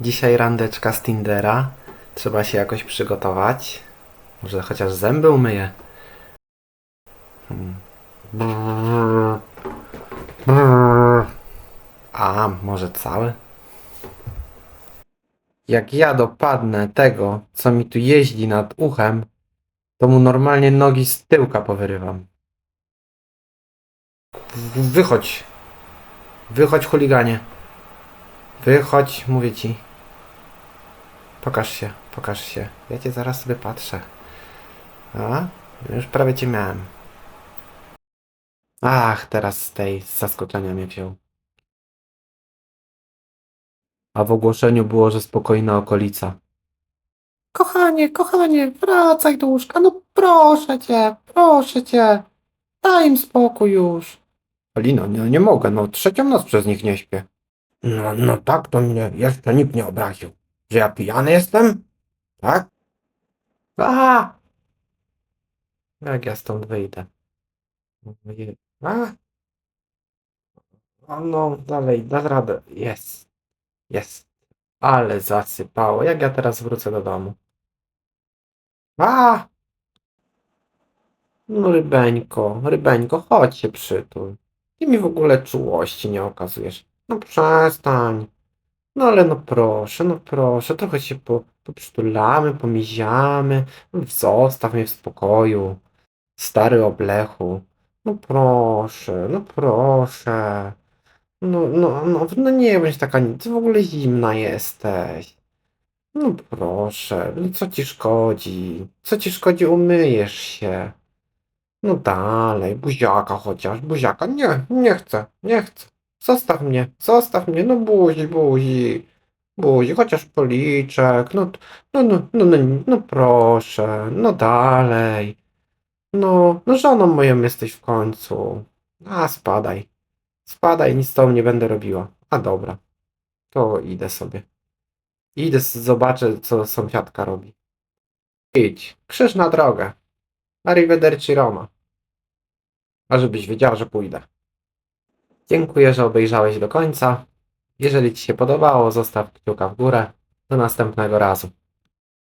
Dzisiaj randeczka z Tindera. Trzeba się jakoś przygotować. Może chociaż zęby umyję. A, może cały? Jak ja dopadnę tego, co mi tu jeździ nad uchem, to mu normalnie nogi z tyłka powyrywam. Wychodź. Wychodź, chuliganie. Wychodź, mówię ci. Pokaż się, pokaż się. Ja cię zaraz sobie patrzę. A? Już prawie cię miałem. Ach, teraz z tej z zaskoczenia mnie wziął. A w ogłoszeniu było, że spokojna okolica. Kochanie, kochanie, wracaj do łóżka. No proszę cię, proszę cię. Daj im spokój już. Alino, nie mogę, no trzecią noc przez nich nie śpię. No, no tak to mnie jeszcze nikt nie obraził. Że ja pijany jestem? Tak? A! Jak ja stąd wyjdę? Oje- A? O, no, dalej, da radę. Jest. Jest. Ale zasypało. Jak ja teraz wrócę do domu? A! No rybeńko, rybeńko, chodź się przytul. Ty mi w ogóle czułości nie okazujesz. No przestań. No ale no proszę, no proszę, trochę się po, poprzytulamy, pomiziamy. Zostaw mnie w spokoju. Stary oblechu. No proszę, no proszę. No, no, no, no nie bądź taka, ty w ogóle zimna jesteś. No proszę, no co ci szkodzi? Co ci szkodzi, umyjesz się. No dalej, buziaka chociaż, buziaka. Nie, nie chcę, nie chcę. Zostaw mnie, zostaw mnie, no buzi, buzi. Buzi, chociaż policzek, no, no, no, no, no, no proszę, no dalej. No, no żoną moją jesteś w końcu. A, spadaj. Spadaj, nic z tobą nie będę robiła. A dobra, to idę sobie. Idę, zobaczę, co sąsiadka robi. Idź, krzyż na drogę. Arrivederci Roma. A żebyś wiedziała, że pójdę. Dziękuję, że obejrzałeś do końca. Jeżeli Ci się podobało, zostaw kciuka w górę. Do następnego razu.